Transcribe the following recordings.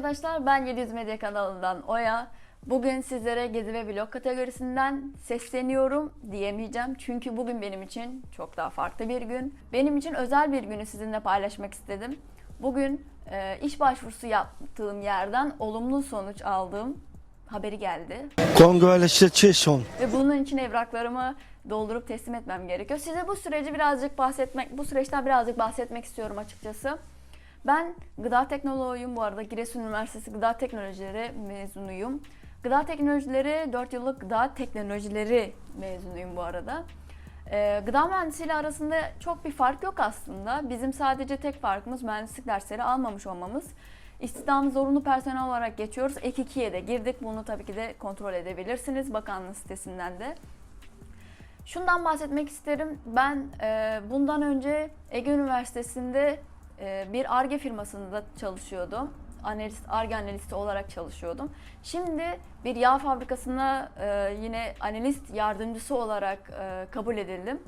arkadaşlar ben 700 Medya kanalından Oya. Bugün sizlere gezi ve vlog kategorisinden sesleniyorum diyemeyeceğim. Çünkü bugün benim için çok daha farklı bir gün. Benim için özel bir günü sizinle paylaşmak istedim. Bugün e, iş başvurusu yaptığım yerden olumlu sonuç aldığım haberi geldi. Congratulations. Ve bunun için evraklarımı doldurup teslim etmem gerekiyor. Size bu süreci birazcık bahsetmek, bu süreçten birazcık bahsetmek istiyorum açıkçası. Ben gıda teknoloğuyum bu arada. Giresun Üniversitesi Gıda Teknolojileri mezunuyum. Gıda teknolojileri 4 yıllık gıda teknolojileri mezunuyum bu arada. Ee, gıda mühendisiyle arasında çok bir fark yok aslında. Bizim sadece tek farkımız mühendislik dersleri almamış olmamız. İstihdam zorunlu personel olarak geçiyoruz. Ek 2'ye de girdik. Bunu tabii ki de kontrol edebilirsiniz bakanlığın sitesinden de. Şundan bahsetmek isterim. Ben e, bundan önce Ege Üniversitesi'nde e, bir ARGE firmasında çalışıyordum. Analist, ARGE analisti olarak çalışıyordum. Şimdi bir yağ fabrikasına e, yine analist yardımcısı olarak e, kabul edildim.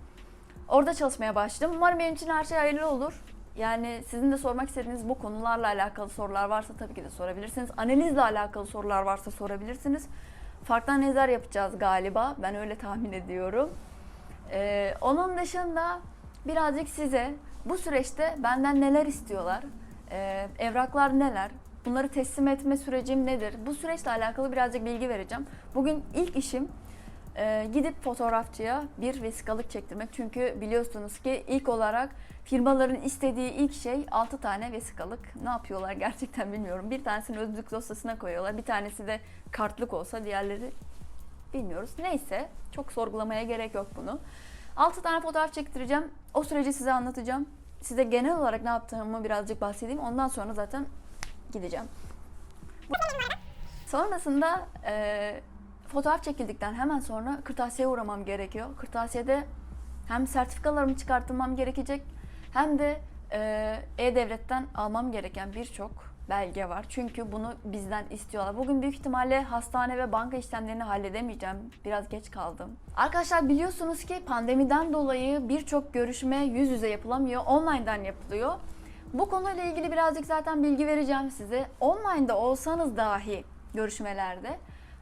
Orada çalışmaya başladım. Umarım benim için her şey hayırlı olur. Yani sizin de sormak istediğiniz bu konularla alakalı sorular varsa tabii ki de sorabilirsiniz. Analizle alakalı sorular varsa sorabilirsiniz. Farklı analizler yapacağız galiba. Ben öyle tahmin ediyorum. Ee, onun dışında birazcık size bu süreçte benden neler istiyorlar, ee, evraklar neler, bunları teslim etme sürecim nedir? Bu süreçle alakalı birazcık bilgi vereceğim. Bugün ilk işim e, gidip fotoğrafçıya bir vesikalık çektirmek. Çünkü biliyorsunuz ki ilk olarak firmaların istediği ilk şey 6 tane vesikalık. Ne yapıyorlar gerçekten bilmiyorum. Bir tanesini özlük dosyasına koyuyorlar. Bir tanesi de kartlık olsa diğerleri bilmiyoruz. Neyse çok sorgulamaya gerek yok bunu. 6 tane fotoğraf çektireceğim. O süreci size anlatacağım. Size genel olarak ne yaptığımı birazcık bahsedeyim. Ondan sonra zaten gideceğim. Sonrasında e, fotoğraf çekildikten hemen sonra kırtasiyeye uğramam gerekiyor. Kırtasiyede hem sertifikalarımı çıkartmam gerekecek hem de e, E-Devlet'ten almam gereken birçok belge var. Çünkü bunu bizden istiyorlar. Bugün büyük ihtimalle hastane ve banka işlemlerini halledemeyeceğim. Biraz geç kaldım. Arkadaşlar biliyorsunuz ki pandemiden dolayı birçok görüşme yüz yüze yapılamıyor. Online'dan yapılıyor. Bu konuyla ilgili birazcık zaten bilgi vereceğim size. Online'da olsanız dahi görüşmelerde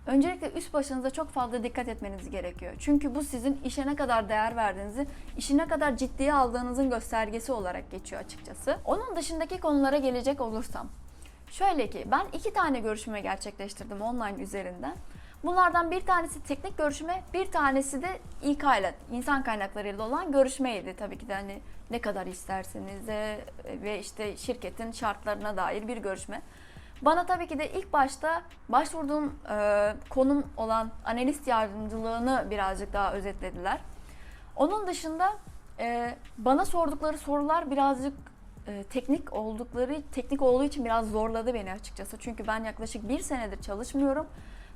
öncelikle üst başınıza çok fazla dikkat etmeniz gerekiyor. Çünkü bu sizin işe ne kadar değer verdiğinizi, işi ne kadar ciddiye aldığınızın göstergesi olarak geçiyor açıkçası. Onun dışındaki konulara gelecek olursam. Şöyle ki ben iki tane görüşme gerçekleştirdim online üzerinden. Bunlardan bir tanesi teknik görüşme, bir tanesi de İK ile, insan kaynaklarıyla olan görüşmeydi. Tabii ki de hani ne kadar isterseniz de ve işte şirketin şartlarına dair bir görüşme. Bana tabii ki de ilk başta başvurduğum e, konum olan analist yardımcılığını birazcık daha özetlediler. Onun dışında e, bana sordukları sorular birazcık e, teknik oldukları, teknik olduğu için biraz zorladı beni açıkçası. Çünkü ben yaklaşık bir senedir çalışmıyorum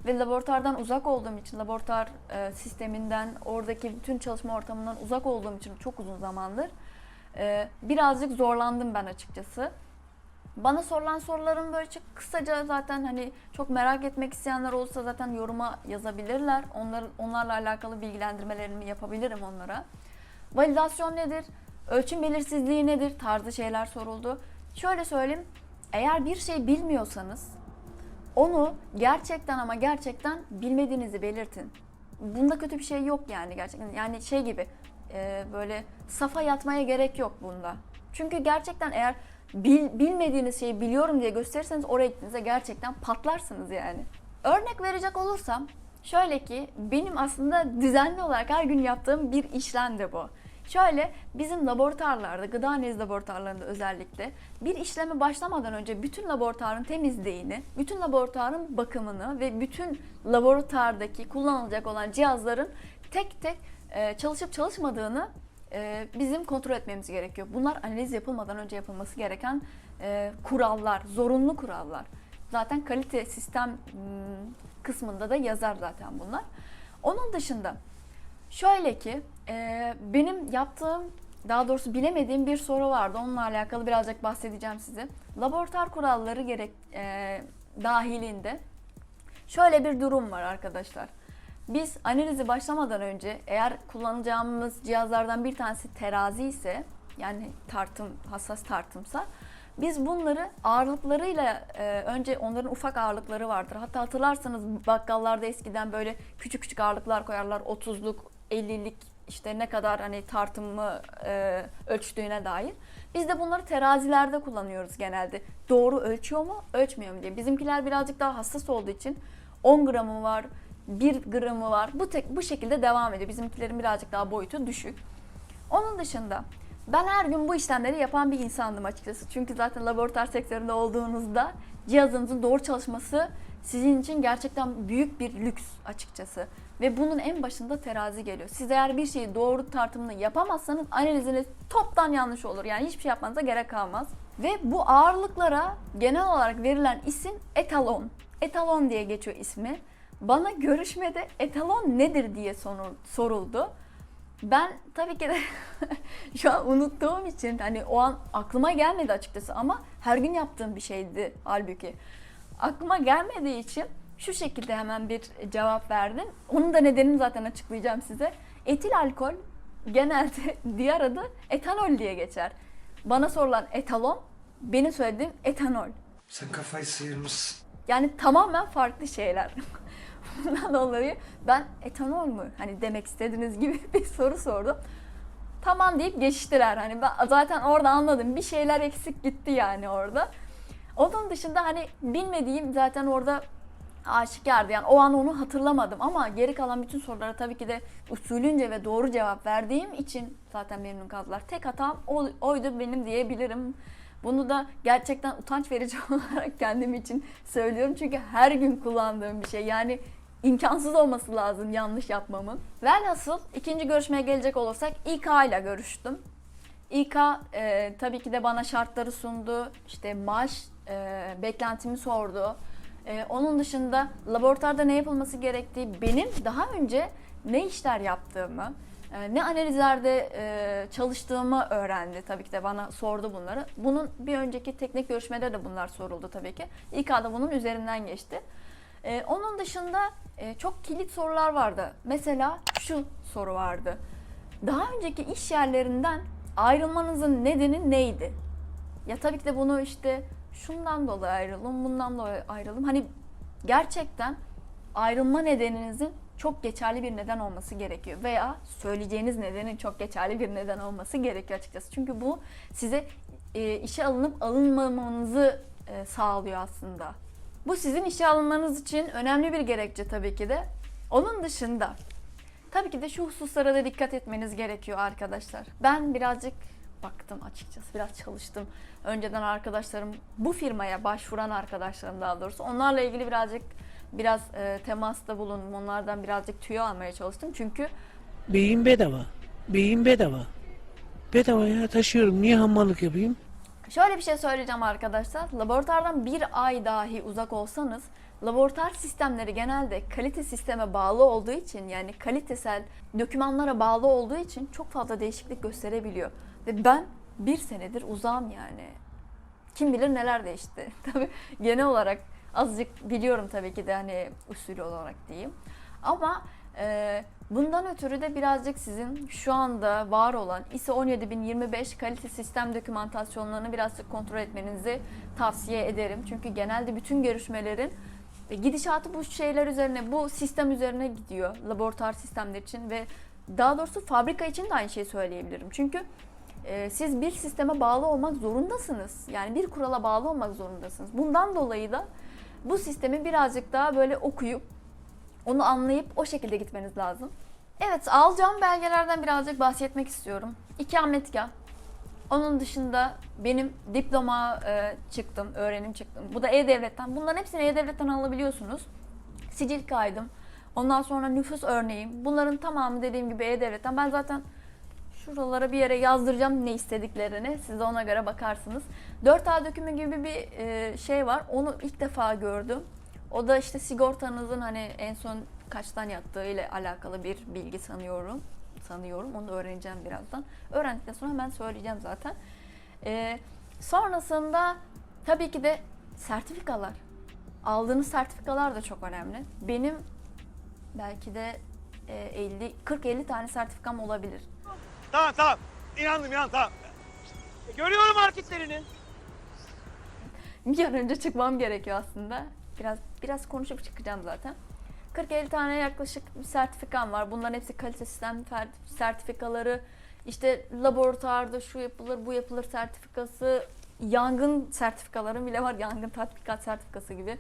ve laboratuvardan uzak olduğum için, laboratuvar e, sisteminden, oradaki bütün çalışma ortamından uzak olduğum için çok uzun zamandır e, birazcık zorlandım ben açıkçası. Bana sorulan soruların böyle çok kısaca zaten hani çok merak etmek isteyenler olursa zaten yoruma yazabilirler. Onlar, onlarla alakalı bilgilendirmelerimi yapabilirim onlara. Validasyon nedir? Ölçüm belirsizliği nedir? Tarzı şeyler soruldu. Şöyle söyleyeyim. Eğer bir şey bilmiyorsanız onu gerçekten ama gerçekten bilmediğinizi belirtin. Bunda kötü bir şey yok yani gerçekten. Yani şey gibi e, böyle safa yatmaya gerek yok bunda. Çünkü gerçekten eğer bil, bilmediğiniz şeyi biliyorum diye gösterirseniz oraya gittiğinizde gerçekten patlarsınız yani. Örnek verecek olursam şöyle ki benim aslında düzenli olarak her gün yaptığım bir işlemdi bu. Şöyle bizim laboratuvarlarda, gıda analiz laboratuvarlarında özellikle bir işleme başlamadan önce bütün laboratuvarın temizliğini, bütün laboratuvarın bakımını ve bütün laboratuvardaki kullanılacak olan cihazların tek tek e, çalışıp çalışmadığını e, bizim kontrol etmemiz gerekiyor. Bunlar analiz yapılmadan önce yapılması gereken e, kurallar, zorunlu kurallar. Zaten kalite sistem m, kısmında da yazar zaten bunlar. Onun dışında şöyle ki e, benim yaptığım daha doğrusu bilemediğim bir soru vardı. Onunla alakalı birazcık bahsedeceğim size. Laboratuvar kuralları gerek e, dahilinde şöyle bir durum var arkadaşlar. Biz analizi başlamadan önce eğer kullanacağımız cihazlardan bir tanesi terazi ise yani tartım hassas tartımsa Biz bunları ağırlıklarıyla e, önce onların ufak ağırlıkları vardır. Hatta hatırlarsanız bakkallarda eskiden böyle küçük küçük ağırlıklar koyarlar. 30'luk, 50'lik işte ne kadar hani tartımı e, ölçtüğüne dair. Biz de bunları terazilerde kullanıyoruz genelde. Doğru ölçüyor mu, ölçmüyor mu diye. Bizimkiler birazcık daha hassas olduğu için 10 gramı var, 1 gramı var. Bu tek bu şekilde devam ediyor. Bizimkilerin birazcık daha boyutu düşük. Onun dışında ben her gün bu işlemleri yapan bir insandım açıkçası. Çünkü zaten laboratuvar sektöründe olduğunuzda cihazınızın doğru çalışması sizin için gerçekten büyük bir lüks açıkçası. Ve bunun en başında terazi geliyor. Siz eğer bir şeyi doğru tartımını yapamazsanız analiziniz toptan yanlış olur. Yani hiçbir şey yapmanıza gerek kalmaz. Ve bu ağırlıklara genel olarak verilen isim etalon. Etalon diye geçiyor ismi. Bana görüşmede etalon nedir diye sorul- soruldu. Ben tabii ki de şu an unuttuğum için hani o an aklıma gelmedi açıkçası ama her gün yaptığım bir şeydi halbuki. Aklıma gelmediği için şu şekilde hemen bir cevap verdim. Onun da nedenini zaten açıklayacağım size. Etil alkol genelde diğer adı etanol diye geçer. Bana sorulan etalon, benim söylediğim etanol. Sen kafayı sıyırmışsın. Yani tamamen farklı şeyler. Bundan dolayı ben etanol mu hani demek istediğiniz gibi bir soru sordum. Tamam deyip geçtiler. Hani ben zaten orada anladım. Bir şeyler eksik gitti yani orada. Onun dışında hani bilmediğim zaten orada aşikardı. Yani o an onu hatırlamadım ama geri kalan bütün sorulara tabii ki de usulünce ve doğru cevap verdiğim için zaten memnun kaldılar. Tek hatam o, oydu benim diyebilirim. Bunu da gerçekten utanç verici olarak kendim için söylüyorum. Çünkü her gün kullandığım bir şey. Yani imkansız olması lazım yanlış yapmamın. Velhasıl ikinci görüşmeye gelecek olursak İK ile görüştüm. İK e, tabii ki de bana şartları sundu. İşte maaş e, beklentimi sordu. E, onun dışında laboratuvarda ne yapılması gerektiği, benim daha önce ne işler yaptığımı, e, ne analizlerde e, çalıştığımı öğrendi tabii ki de bana sordu bunları. Bunun bir önceki teknik görüşmede de bunlar soruldu tabii ki. İK'da bunun üzerinden geçti. E, onun dışında e, çok kilit sorular vardı. Mesela şu soru vardı. Daha önceki iş yerlerinden ayrılmanızın nedeni neydi? Ya tabii ki de bunu işte şundan dolayı ayrıldım, bundan dolayı ayrıldım. Hani gerçekten ayrılma nedeninizin çok geçerli bir neden olması gerekiyor veya söyleyeceğiniz nedenin çok geçerli bir neden olması gerekiyor açıkçası. Çünkü bu size e, işe alınıp alınmamanızı e, sağlıyor aslında. Bu sizin işe alınmanız için önemli bir gerekçe tabii ki de. Onun dışında tabii ki de şu hususlara da dikkat etmeniz gerekiyor arkadaşlar. Ben birazcık baktım açıkçası, biraz çalıştım. Önceden arkadaşlarım, bu firmaya başvuran arkadaşlarım daha doğrusu onlarla ilgili birazcık biraz e, temasta bulundum. Onlardan birazcık tüyo almaya çalıştım. Çünkü Beyin bedava. Beyin bedava. Bedava ya taşıyorum. Niye hammallık yapayım? Şöyle bir şey söyleyeceğim arkadaşlar. Laboratuvardan bir ay dahi uzak olsanız laboratuvar sistemleri genelde kalite sisteme bağlı olduğu için yani kalitesel dokümanlara bağlı olduğu için çok fazla değişiklik gösterebiliyor. Ve ben bir senedir uzağım yani. Kim bilir neler değişti. Tabii genel olarak azıcık biliyorum tabii ki de hani usulü olarak diyeyim. Ama e, bundan ötürü de birazcık sizin şu anda var olan ISO 17025 kalite sistem dokümantasyonlarını birazcık kontrol etmenizi tavsiye ederim. Çünkü genelde bütün görüşmelerin e, gidişatı bu şeyler üzerine, bu sistem üzerine gidiyor. Laboratuvar sistemler için ve daha doğrusu fabrika için de aynı şeyi söyleyebilirim. Çünkü e, siz bir sisteme bağlı olmak zorundasınız. Yani bir kurala bağlı olmak zorundasınız. Bundan dolayı da bu sistemi birazcık daha böyle okuyup onu anlayıp o şekilde gitmeniz lazım. Evet alacağım belgelerden birazcık bahsetmek istiyorum. İkametgah. Onun dışında benim diploma e, çıktım, öğrenim çıktım. Bu da E-Devlet'ten. Bunların hepsini E-Devlet'ten alabiliyorsunuz. Sicil kaydım. Ondan sonra nüfus örneğim. Bunların tamamı dediğim gibi E-Devlet'ten. Ben zaten şuralara bir yere yazdıracağım ne istediklerini. Siz de ona göre bakarsınız. 4A dökümü gibi bir e, şey var. Onu ilk defa gördüm. O da işte sigortanızın hani en son kaçtan yattığı ile alakalı bir bilgi sanıyorum. Sanıyorum. Onu da öğreneceğim birazdan. Öğrendikten sonra hemen söyleyeceğim zaten. Ee, sonrasında tabii ki de sertifikalar. Aldığınız sertifikalar da çok önemli. Benim belki de e, 50 40-50 tane sertifikam olabilir. Tamam tamam. İnandım inandım tamam. E, Görüyorum hareketlerini. bir an önce çıkmam gerekiyor aslında. Biraz biraz konuşup çıkacağım zaten. 40-50 tane yaklaşık sertifikam var. Bunların hepsi kalite sistem sertifikaları. İşte laboratuvarda şu yapılır, bu yapılır sertifikası. Yangın sertifikalarım bile var. Yangın tatbikat sertifikası gibi.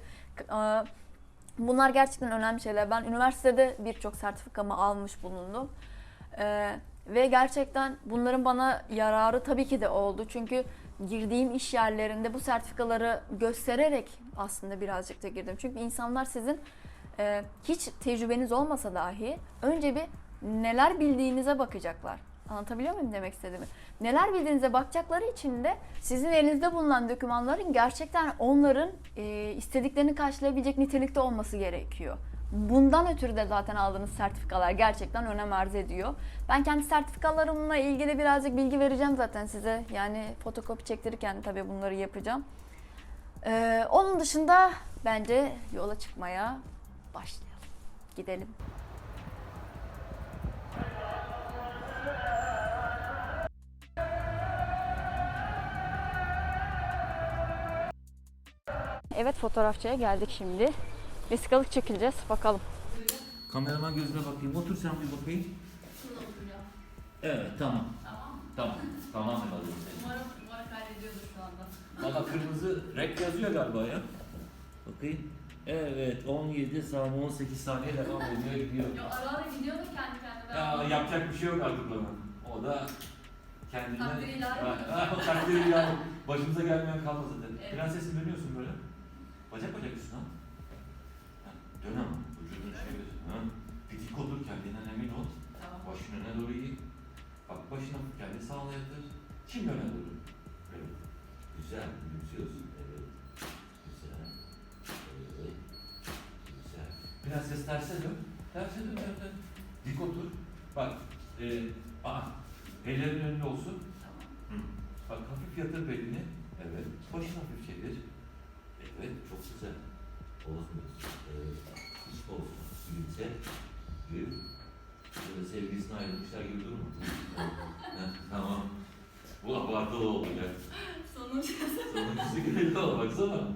Bunlar gerçekten önemli şeyler. Ben üniversitede birçok sertifikamı almış bulundum. Ve gerçekten bunların bana yararı tabii ki de oldu. Çünkü girdiğim iş yerlerinde bu sertifikaları göstererek aslında birazcık da girdim. Çünkü insanlar sizin e, hiç tecrübeniz olmasa dahi önce bir neler bildiğinize bakacaklar. Anlatabiliyor muyum demek istediğimi? Neler bildiğinize bakacakları için de sizin elinizde bulunan dokümanların gerçekten onların e, istediklerini karşılayabilecek nitelikte olması gerekiyor. Bundan ötürü de zaten aldığınız sertifikalar gerçekten önem arz ediyor. Ben kendi sertifikalarımla ilgili birazcık bilgi vereceğim zaten size. Yani fotokopi çektirirken tabii bunları yapacağım. Ee, onun dışında bence yola çıkmaya başlayalım. Gidelim. Evet fotoğrafçıya geldik şimdi. Vesikalık çekileceğiz. Bakalım. Kameraman gözüne bakayım. Otur sen bir bakayım. Evet tamam. Tamam. Tamam seni. Umarım, umarım kaydediyordur şu anda. Valla kırmızı renk yazıyor galiba ya. Bakayım. Evet 17 saniye 18 saniye devam ediyor gidiyor. ara ara gidiyor da kendi kendine. Ya yapacak bir şey yok artık ona. O da kendine... Takdiri ilahi. Ha, ha, o takdiri ilahi. Başımıza gelmeyen kalmaz zaten. Evet. Prensesim dönüyorsun böyle. Bacak bacak üstüne. Dön ama. Vücudunu çevir. Ha. Otur kendinden emin ol. Başın öne doğru iyi. Bak başına kendi sağla yatır. Şimdi öne doğru. Böyle. Güzel. Gülümsüyorsun. Evet. Güzel. Evet. Güzel. Biraz ses terse dön. Terse dön. dön, dön. Dik otur. Bak. E, aa, ellerin önünde olsun. Hı. Bak hafif yatır belini. Evet. Başını hafif çevir. Evet. Çok güzel. Bozmuyorsun. Evet. Gülümse. Gül. Böyle sevgilisine ayrılmışlar gibi durma. Tamam. Bu abartılı oldu ya. Sonuç Sonuncusu geliyor baksana.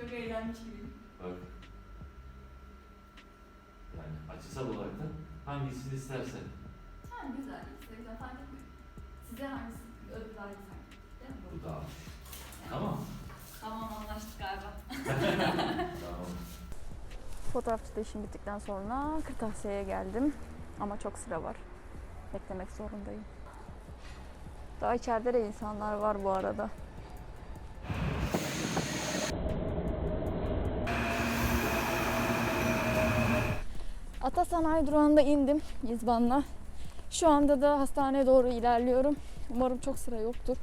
çok eğlenmiş gibiyim. Bak. Yani açısal olarak da hangisini istersen. Ha güzel. Güzel fark etmiyor. Size hangisi ödül daha güzel? Değil mi? Bu da. Tamam. Tamam anlaştık galiba. Tamam. Fotoğrafçıda işim bittikten sonra kırtasiyeye geldim. Ama çok sıra var. Beklemek zorundayım. Daha içeride de insanlar var bu arada. Ata Sanayi durağında indim İzban'la. Şu anda da hastaneye doğru ilerliyorum. Umarım çok sıra yoktur.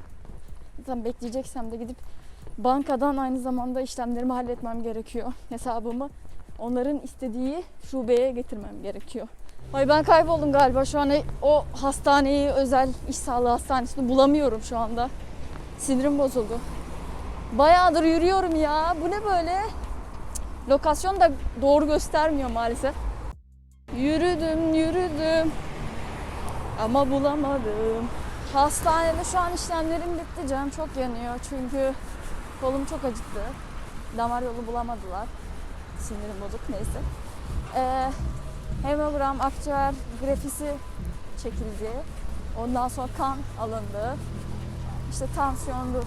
Zaten bekleyeceksem de gidip bankadan aynı zamanda işlemlerimi halletmem gerekiyor. Hesabımı onların istediği şubeye getirmem gerekiyor. Ay ben kayboldum galiba şu an o hastaneyi özel iş sağlığı hastanesini bulamıyorum şu anda. Sinirim bozuldu. Bayağıdır yürüyorum ya. Bu ne böyle? Lokasyon da doğru göstermiyor maalesef. Yürüdüm yürüdüm ama bulamadım. Hastanede şu an işlemlerim bitti canım çok yanıyor çünkü kolum çok acıttı. Damar yolu bulamadılar. Sinirim bozuk neyse. Ee, hemogram, akciğer grafisi çekildi. Ondan sonra kan alındı. İşte tansiyonlu,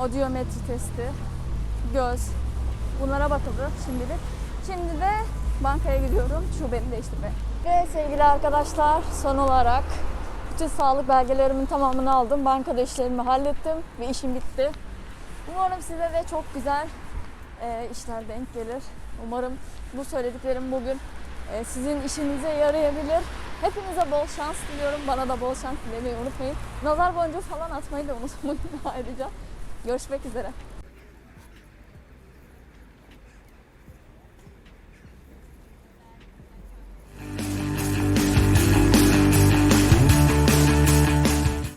odiometri testi, göz. Bunlara bakıldı şimdilik. Şimdi de bankaya gidiyorum şubemi değiştirmeye. Ve sevgili arkadaşlar son olarak bütün sağlık belgelerimin tamamını aldım. Bankada işlerimi hallettim ve işim bitti. Umarım size de çok güzel e, işler denk gelir. Umarım bu söylediklerim bugün e, sizin işinize yarayabilir. Hepinize bol şans diliyorum. Bana da bol şans dilemeyi unutmayın. Nazar boncuğu falan atmayı da unutmayın ayrıca. Görüşmek üzere.